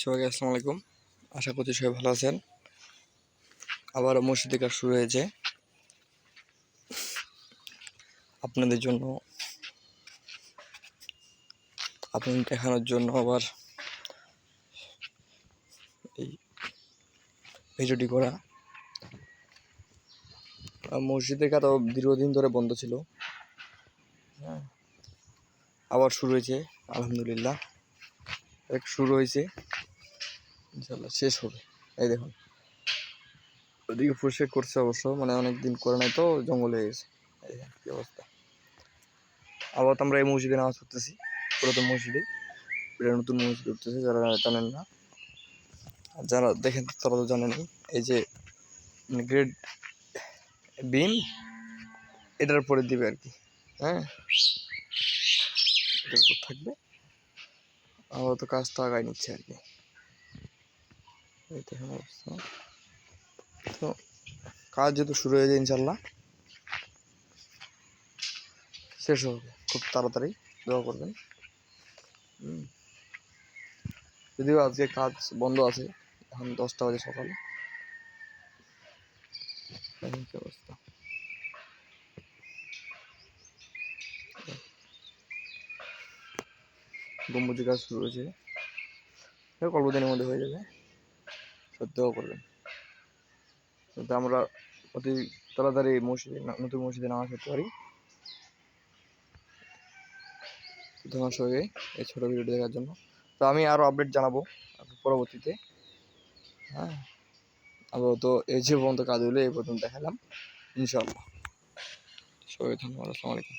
সবাইকে আসসালামু আলাইকুম। আশা করছি সবাই ভালো আছেন। আবারও মসজিদে কাজ শুরু হয়েছে। আপনাদের জন্য, আপনাদের দেখানোর জন্য আবার এই ভিডিওটি করা। মসজিদের কাজ দীর্ঘদিন ধরে বন্ধ ছিল। হ্যাঁ আবার শুরু হয়েছে, আলহামদুলিল্লাহ। এক শুরু হয়েছে। ইনশাল্লাহ শেষ হবে। এই দেখুন। ওদিকে পরিষ্কার করছে অবশ্য মানে অনেক দিন করে নাই তো, জঙ্গল হয়ে গেছে। এই কি অবস্থা। আবার তো আমরা এই মসজিদে নামাজ পড়তেছি, পুরাতন মসজিদে। এটা নতুন মসজিদ উঠতেছে, যারা জানেন না। আর যারা দেখেন, তারা তো জানেনই এই যে মানে গ্রেড বিম এটার পরে দিবে আর কি। হ্যাঁ? এটার থাকবে। আবার তো কাজ তো আগায় নিচ্ছে আর কি। অবস্থা। তো কাজ যেহেতু শুরু হয়ে যায় ইনশাল্লাহ, শেষ হবে খুব তাড়াতাড়ি, দোয়া করবেন। যদিও আজকে কাজ বন্ধ আছে, এখন দশটা বাজে সকালে। অবস্থা? গম্বুজি কাজ শুরু হয়েছে। অল্প দিনের মধ্যে হয়ে যাবে। সত্যিও করবেন। যাতে আমরা অতি তাড়াতাড়ি মসজিদে, নতুন মসজিদে নামাজ পড়তে পারি। ধন্যবাদ সবাইকে এই ছোটো ভিডিওটি দেখার জন্য। তো আমি আরও আপডেট জানাব পরবর্তীতে। হ্যাঁ আপাতত এই যে পর্যন্ত কাজ হলো এই পর্যন্ত দেখালাম। ইনশাল্লাহ সবাই ধন্যবাদ। আসসালামু আলাইকুম।